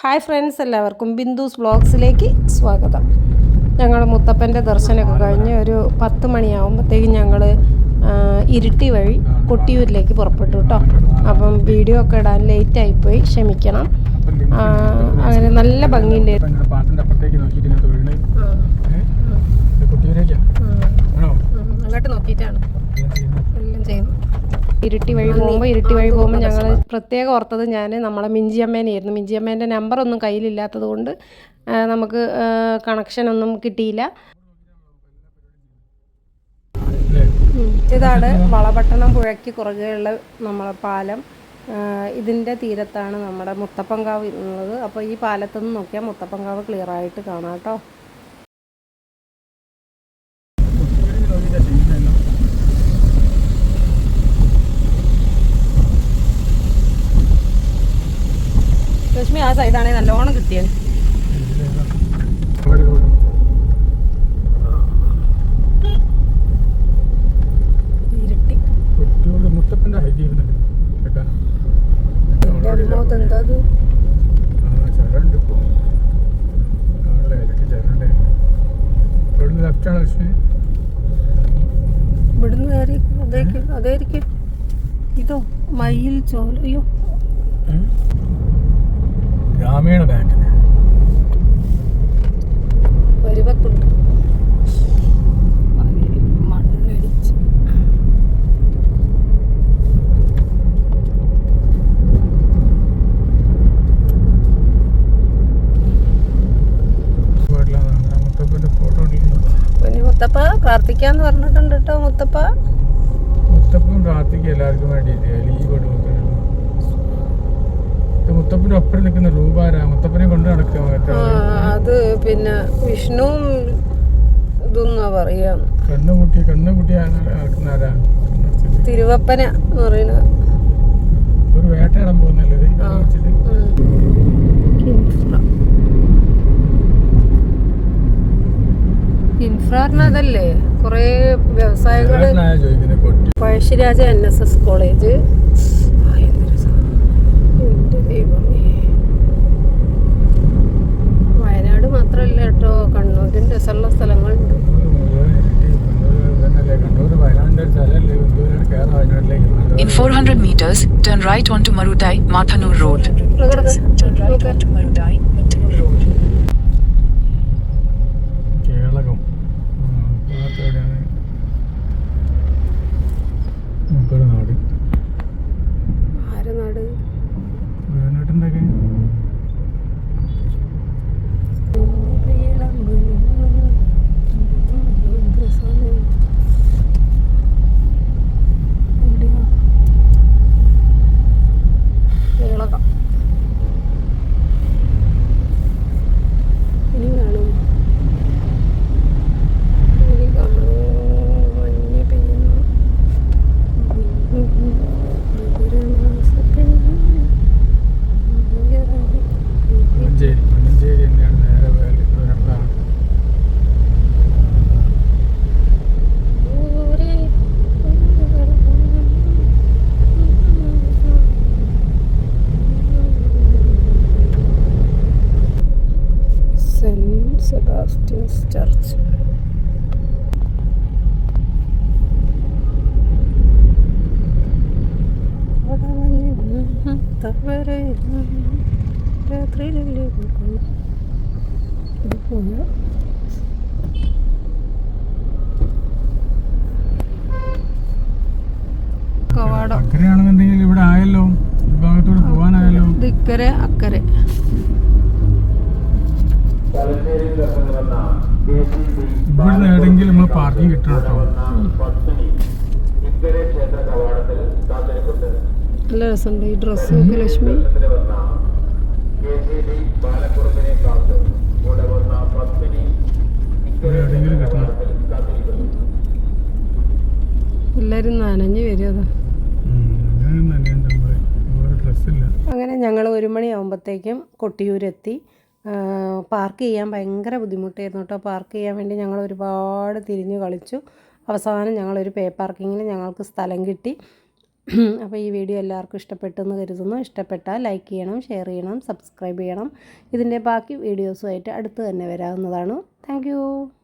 Hi friends എല്ലാവർക്കും ബിന്ദുസ് ബ്ലോഗ്സിലേക്ക് സ്വാഗതം. ഞങ്ങൾ മുത്തപ്പന്റെ ദർശനമൊക്കെ കഴിഞ്ഞ് ഒരു പത്ത് മണിയാകുമ്പോഴത്തേക്കും ഞങ്ങൾ ഇരുട്ടി വഴി കൊട്ടിയൂരിലേക്ക് പുറപ്പെട്ടു കേട്ടോ. അപ്പം വീഡിയോ ഒക്കെ ഇടാൻ ലേറ്റ് ആയിപ്പോയി ക്ഷമിക്കണം അങ്ങനെ നല്ല ഭംഗിയുണ്ട്. ഇരുട്ടി വഴി പോകുമ്പോൾ ഇരുട്ടി വഴി പോകുമ്പോൾ ഞങ്ങൾ പ്രത്യേകം ഓർത്തത് ഞാൻ നമ്മളെ മിഞ്ചിയമ്മേനെയായിരുന്നു മിഞ്ചിയമ്മേന്റെ നമ്പറൊന്നും കയ്യിലില്ലാത്തത് കൊണ്ട് നമുക്ക് കണക്ഷനൊന്നും കിട്ടിയില്ല? ഇതാണ് വളപട്ടണം പുഴയ്ക്ക് കുറുകെയുള്ള നമ്മളെ പാലം. ഇതിന്റെ തീരത്താണ് നമ്മുടെ മുത്തപ്പൻകാവ് ഉള്ളത്. അപ്പോൾ ഈ പാലത്തുനിന്ന് നോക്കിയാൽ മുത്തപ്പൻകാവ് ക്ലിയറായിട്ട് കാണാം കേട്ടോ കുട്ടിയിലേക്ക് നോക്കിയിട്ടാ ചെയ്യുന്നതെല്ലാം. ലക്ഷ്മി ആ സൈഡാണെങ്കിൽ നല്ലോണം കിട്ടിയത് ഇതിലേതാ? ഒരു road. ഇരുട്ടി കുട്ടിയോട് മുത്തപ്പന്റെ ഹൈറ്റ് ചെയ്യുന്നുണ്ട് കേൾക്കാനോ? അവിടെ എന്താ ആ, ചരണ്ട് ആ ആണല്ലേ, ഇരട്ടി കിട്ടിയത് ഇവിടുന്ന് ലക്ഷ്മി? ഇതോ മയിൽ ചോല അയ്യോ. ഗ്രാമീണ ബാങ്കിന് മണ്ണിടിച്ച്. മുത്തപ്പ പ്രാർത്ഥിക്കാന്ന് പറഞ്ഞിട്ടുണ്ട് കേട്ടോ മുത്തപ്പ. മുത്തപ്പൻ പ്രാർത്ഥിക്കുക എല്ലാവർക്കും വേണ്ടി ലീവ് കൊടുക്കുന്നു ഇത് മുത്തപ്പന്റെ ഒപ്പം നിൽക്കുന്ന രൂപാര. മുത്തപ്പനെ കൊണ്ട് നടക്കുക ആ, അത് പിന്നെ വിഷ്ണുവും ഇതൊന്നാ പറയാ. കണ്ണുകുട്ടി കണ്ണുകുട്ടി നടക്കുന്ന ആരാ. തിരുവപ്പന എന്ന് പറയുന്ന ഒരു വേട്ടയാടാൻ പോകുന്നല്ലേ? ഇൻഫ്രാറിന് അതല്ലേ കുറേ വ്യവസായങ്ങൾ Pazhassiraja N S S college. എന്റെ ദൈവമേ. വയനാട് മാത്രമല്ല കേട്ടോ കണ്ണൂരിന്റെ രസമുള്ള സ്ഥലങ്ങളുണ്ട് In 400 meters, turn right onto Marutai, Mathanur Road. Turn right onto Marutai, Sebastian's church കവാടം അക്കരെയാണെന്നുണ്ടെങ്കിൽ ഇവിടെ ആയല്ലോ ഈ ഭാഗത്തൂടെ പോകാനായല്ലോ ദിക്കരെ അക്കരെ. ഇവിടുന്ന് എവിടെയെങ്കിലും നമ്മൾ പാർക്കിംഗ് കിട്ടണം കേട്ടോ. നല്ല രസമുണ്ട് ഈ ഡ്രസ്സൊക്കെ ലക്ഷ്മി. എല്ലാരും നനഞ്ഞു വരും അതാ. അങ്ങനെ ഞങ്ങൾ ഒരു മണിയാകുമ്പോഴത്തേക്കും കൊട്ടിയൂരെത്തി. പാർക്ക് ചെയ്യാൻ ഭയങ്കര ബുദ്ധിമുട്ടായിരുന്നു കേട്ടോ. പാർക്ക് ചെയ്യാൻ വേണ്ടി ഞങ്ങൾ ഒരുപാട് തിരിഞ്ഞു കളിച്ചു. അവസാനം ഞങ്ങളൊരു പേ പാർക്കിങ്ങിന് ഞങ്ങൾക്ക് സ്ഥലം കിട്ടി. അപ്പോൾ ഈ വീഡിയോ എല്ലാവർക്കും ഇഷ്ടപ്പെട്ടെന്ന് കരുതുന്നു. ഇഷ്ടപ്പെട്ടാൽ ലൈക്ക് ചെയ്യണം ഷെയർ ചെയ്യണം സബ്സ്ക്രൈബ് ചെയ്യണം. ഇതിന്റെ ബാക്കി വീഡിയോസുമായിട്ട് അടുത്ത് തന്നെ വരാവുന്നതാണ്. താങ്ക്